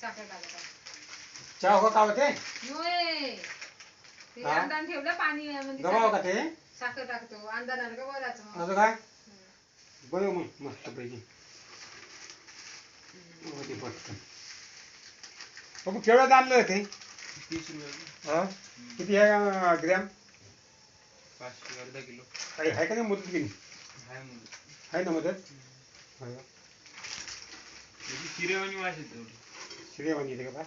साखर टाकत आहे. चहा हो का होते. ते हा? अंदान ठेवलं पाणी म्हणजे का साखर- ते? साखर टाकतो. अंदानाला का असं काय? बनव मग मस्त पैकी होते पटकन. बाबू केवढ्यात आणलं ते तीस रुपये हा? किती आहे अं, ग्रॅम? पाचशे अर्धा किलो. काही आहे का नाही मदत केली हाय आहे ना मदत? हो. त्याची चिरेवाणी वास येते. श्रेयवाणी येते का बा?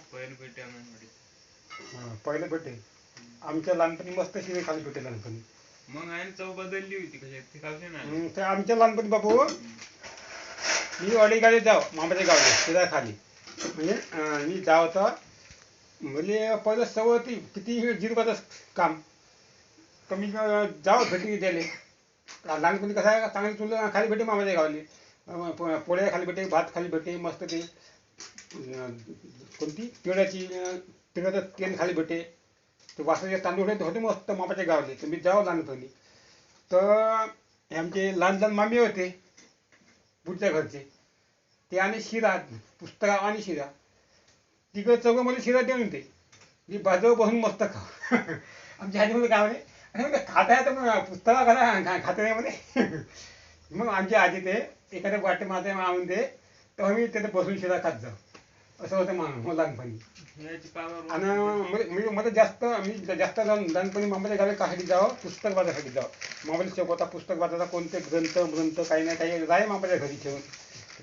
पहिलं पेटे हा, आमच्या लहानपणी मस्त शिरे खाली भेटे लहानपणी. मग आहे ना चव बदलली होती कशात ते खावते ना हम्म, तर आमच्या लहानपणी बापू मी अडीगाडी जाव मामाच्या गावाला तिला खाली. म्हणजे अं, मी जाव तर म्हणजे पहिलं सवय होती किती जिरबाचं काम. तर मी अं, जाव भेटी द्याले लहानपणी कसं आहे चांगली चुलं खाली भेटे मामाच्या गावाली अं, प- पोळ्या खाली भेटे भात खाली भेटे मस्त ते. कोणती? तिळाची तिळाचं तेल खाली भेटे ते वासाचे तांदूळ हे होते मस्त मामाच्या गावले. तर मी जावं लहानपणी तर हे आमचे लहान लहान मामी होते पुढच्या घरचे. ते आणि शिरा पुस्तका आणि शिरा. तिकडे चौघं मला शिरा देऊन ते मी बाजूवर बसून मस्त खा आमच्या आजी काय म्हणे? खाता तर मग पुस्तका घाला खा- खाते नाही म्हणे. मग आमची आजी ते एखाद्या वाटे माते आणून दे तर आम्ही तिथे बसून शिरा खात जाऊ असं होतं मा मला लहानपणी. आणि म्हणजे मी मला जास्त मी जास्त लहान लहानपणी मामाच्या गावी कासाठी जावं पुस्तक वाचायसाठी जावं. मामाला शिकवता पुस्तक वाचायचा कोणते ग्रंथ ग्रंथ काही नाही काही राही मामाच्या घरी ठेवून.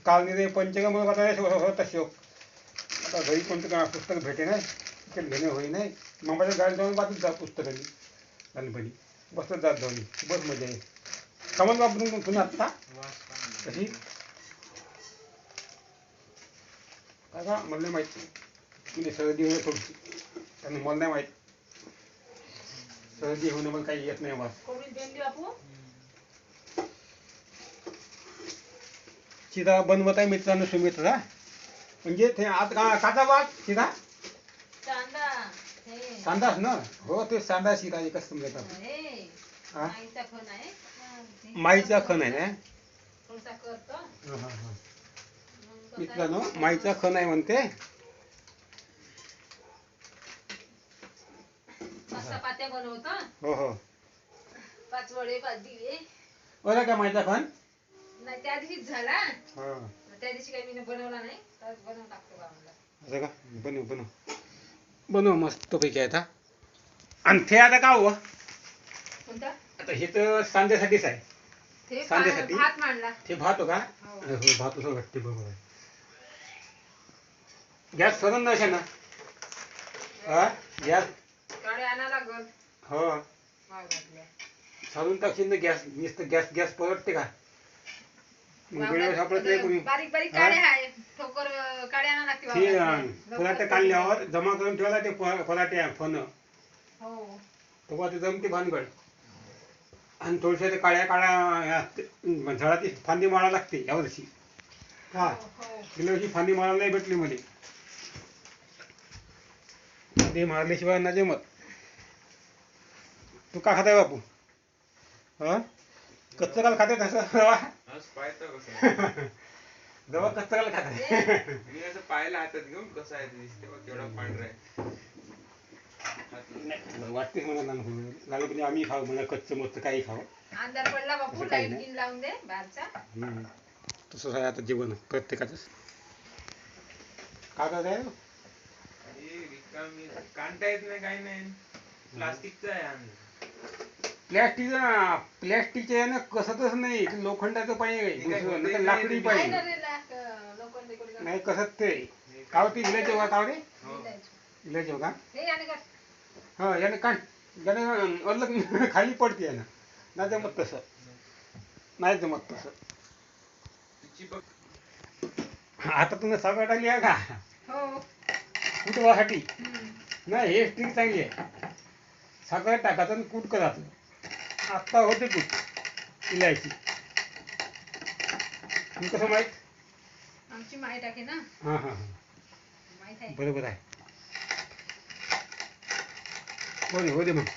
काल निरे पंचगम वाचायला होता शोक आता घरी कोणतं का पुस्तक भेटे नाही ते घेणे होई नाही. मामाच्या गाडीत जाऊन वाचत जा पुस्तकांनी लहानपणी. बसत जात जाऊन बस मजा आहे कमल वापरून पुन्हा आत्ता वास पाणी. कशी काय का मला नाही माहिती. सर्दी होणं थोडीशी त्यांना मला नाही माहीत. सर्दी होणं मला काही येत नाही बापू. शिरा बनवत आहे मित्रांनो सुमित्रा म्हणजे ते आज का काचा कांदा हे. सांदास ना? हो ते सांदा शिरा एकच समजतात? माईचा खण आहे. ते माईचा खण आहे ना थोडासा करतो हा, हा, हा. मग कसं मित्रांनो? माईचा खण आहे म्हणते. हो? हो पाच वडे पाच दिवे. बरं का माईचा खण? नाही त्या दिवशीच झाला. हा. त्या दिवशी काही मी बनवला नाही तर बनवून टाकतो असं का? बनव बनव. बनव मस्त पैकी आता. आणि ते आता का हो? कोणता? आता हे तर सांध्यासाठीच आहे. ते? भा- भात मांडला. ते भात हो का? हो. हो भात असं वाटते बरोबर आहे. गॅस सरण नसे ना? हा? गॅस? काळे आणा लागल. हो. सरून टाकशील ना गॅस? नुसतं गॅस गॅस परवडते का? मग वेळेवर बाबा, सापडत नाही कोणी बारीक बारीक? काळे आहे. ठोकर अं, काळे आणा लागते ते बाबा. अं, फराटे काढल्यावर जमा करून ठेवला ते फ- फराटे फन हो. तेव्हा ते जमते भानगड. आणि थोडशा ते काळ्या काळ्या ते झाडाची फांदी मारा लागते यावर्षी. हा हो, हो. गेल्या वर्षी फांदी मारायला नाही भेटली मध्ये फांदी मारल्याशिवाय ना जमत. तू का खाताय बापू? हा? कच्चं काल खाते तसं? रवा रवा कच्चं काल खाताय. मी असं पाहिलं हातात घेऊन कसं आहे ते दिसते बघ केवढा पांढरा आहे. वाटते मला लहान लहानपणी आम्ही खाऊ मला कच्चं मस्त काही खाऊ अंधार पडला बापू लाइट. गिन लावून दे बाहेरचा. तसंच आहे आता जीवन प्रत्येकाचं काय रिकामी कांटा येत नाही काही नाही. प्लास्टिकचा आहे आणि प्लॅस्टिक प्लॅस्टिकचे ना कसतच नाही. ते लोखंडाचं पाहिजे होते लाकडी पाहिजे रे? नाही कसत ते? कावती इलायचे का कावडे हो. मिलायचं. इलायचे का? हे हा याने काय याने अलग खाली पडते यानं. नाही जमत तसं. नाही जमत तसं. आता तुम्ही सगळं टाकली आहे का? हो. कुटवासाठी. नाही हे स्टिक चांगली आहे. सगळं टाकायचं आणि कूट करायचं आत्ता होते कूट. इलायची. आणि कसं माहीत? आमची माहीत आहे ना. हां हां हां. माहीत आहे. बरोबर आहे. हो दे हो दे मग.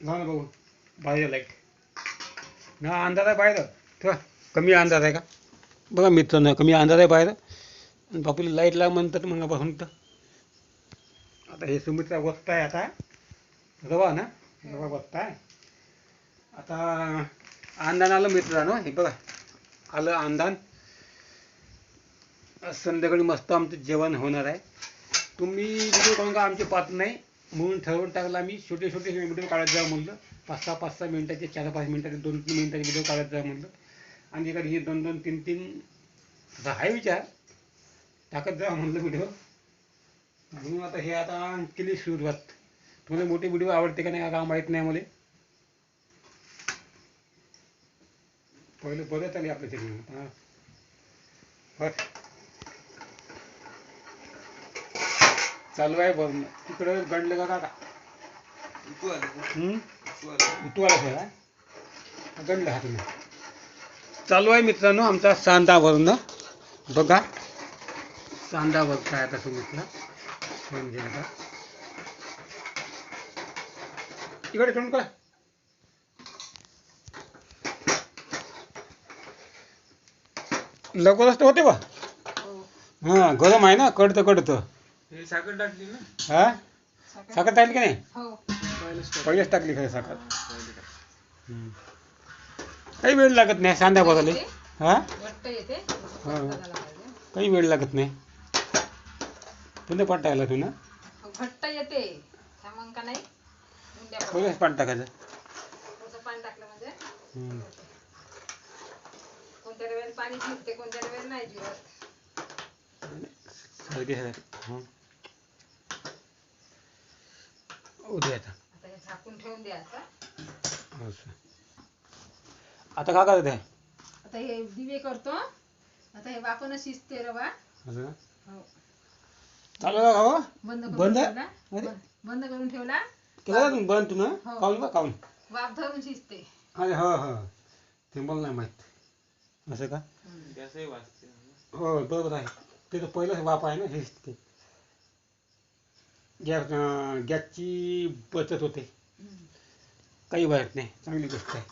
लाव ना भाऊ. बाहेर लाइट. ना अंदाज आहे बाहेर. कमी अंदाज आहे का? बघा मित्रांनो कमी अंदाज आहे बाहेर. आणि बापूला लाइट लाग म्हणतात मग तर. आता हे सुमित्रा वस्ता आहे आता. रवा ना? रवा वस्ता आहे. आता अंदान आलं मित्रांनो हे बघा. आलं अंदान संध्याकाळी मस्त आमचं जेवण होणार आहे. तुम्ही व्हिडिओ काढून का आमचे पाहत नाही? म्हणून ठरवून टाकलं आम्ही. छोटे छोटे व्हिडिओ काढत जा म्हणलं. पाच सहा पाच सहा मिनिटाचे चार पाच मिनिटाचे दोन तीन मिनिटाचे व्हिडिओ काढत जा म्हणलं. आणि एखादी हे दोन दोन तीन तीन आता आहे विचार. टाकत जा म्हणलं व्हिडिओ म्हणून आता हे आता केली सुरुवात. तुम्हाला मोठे व्हिडिओ आवडते का नाही का माहीत नाही मला पहिलं बघत आले आपल्या हां. बस चालू आहे बघ तिकडं गणलं का काका? उतू आलं का? हम्म? उतू आलं. तू आला खेळा गणलं हा तुम्ही चालू आहे मित्रांनो आमचा सांदावरनं बघा. सांदावर काय आता सांगितलं म्हणजे आता. इकडे ठेवून का लवकरच तर होते बा? हो. हां गरम आहे ना कडतं कडतं साखर टाकली ना? हा? साखर टाकली की नाही? हो. पहिलंच टाक. पहिलेच टाकली खरं साखर. काही वेळ लागत नाही सांध्या हा हा. पाहिजे. काही वेळ लागत नाही तुला पाठ टाकला तू ना घट्ट येते मग का नाही. पहिलेच पाठ टाकायचं पाणी टाकलं म्हणजे. कोणत्या वेळेला पाणी जिरते कोणत्या वेळेला नाही जिरत सारखे सारखे हं. उद्या आता आता हे झाकून ठेवून द्यायचं. असं. आता का करत? आहे आता हे दिवे करतो. आता हे वापन शिजते रवा. असं? का? हो. चालू का हो? बंद करून बंद? करून ठेवला? केलं बंद तुम्ही? हो. काऊन का? काऊन वाफ धरून शिजते. अरे हो हो. ते मला नाही माहीत. असं का? हो बरोबर आहे. ते तर पहिलंच वाप आहे ना हे ते गॅस गॅसची बचत होते. काही वाईट नाही चांगली गोष्ट आहे.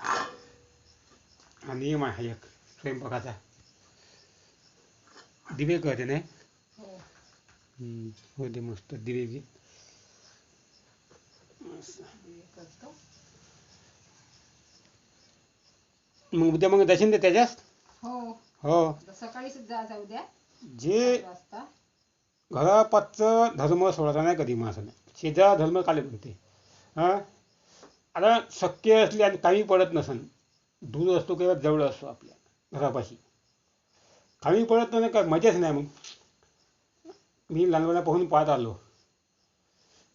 हा नियम आहे एक स्वयंपाकाचा. दिवे करते नाही? हो. दे मस्त दिवे करतो. मग उद्या मग दर्शन दे त्याच्यास? हो. हो. सकाळीच जायचं उद्या जे घरापाचचं धर्म सोडायचा नाही कधी माणसाने. शेजा धर्म काले म्हणते हां? आता शक्य असली आणि काही पडत नसन दूर असतो किंवा जवळ असतो आपल्या घरापाशी. काही पडत नाही काय मजाच नाही मग. मी लहानपणापासून पाहत आलो.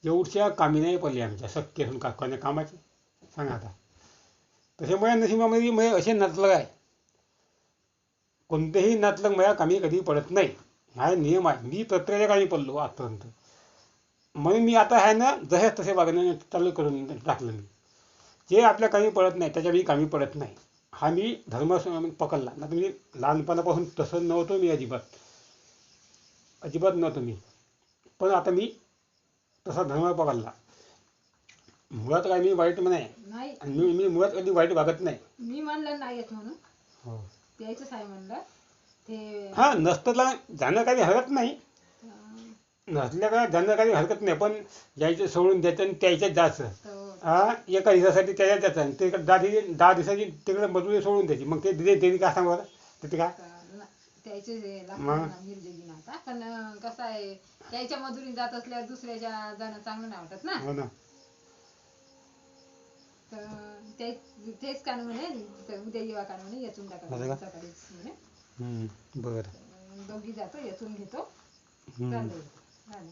एवढच्या कामी नाही पडली आमच्या शक्य असून का कामाचे? सांगा आता. तसे नशिबामध्ये म्हणजे असे नातलग आहे. कोणतेही नातलग माझ्या कामी कधी पडत नाही. हा नियम आहे. मी प्रत्येकाच्या कामी पडलो आजपर्यंत म्हणून मी आता आहे ना जसे तसे वागण्याने चालू करून टाकलं मी. जे आपल्या कामी पडत नाही त्याच्या मी कामी पडत नाही. हा मी धर्म पकडला. ना मी लहानपणापासून तसं नव्हतो मी अजिबात. अजिबात नव्हतो मी. पण आता मी तसा धर्म पकडला. मुळात काय मी वाईट नाही नाही. आणि मी मी मुळात कधी वाईट वागत नाही. मी म्हणलं नाही येत म्हणून. हो. द्यायचंच आहे म्हणलं. ते हां नसतं तर जाणं काही हरकत नाही. नसल्या का जाणं काही हरकत नाही. पण यायचं सोडून द्यायचं आणि त्याच्यात जायचं तो हा एका दिवसासाठी त्याच्यात जायचं आणि ते दहा दिवशी दहा दिवसाची तिकडे मजुरी सोडून द्यायची. मग ते दिले त्यांनी काय सांगा बरं? ते काय त्याचे? लागतात आता. पण अं, कसं आहे त्याच्या मजुरी जात असल्यावर दुसऱ्याच्या जाणं चांगलं नाही वाटत ना. हो ना. तर ते- तेच कान म्हणे उद्या येवा कान म्हणे टाका? सकाळीच म्हणे. बरं. दोघी जातो येचून घेतो. चाललो झालं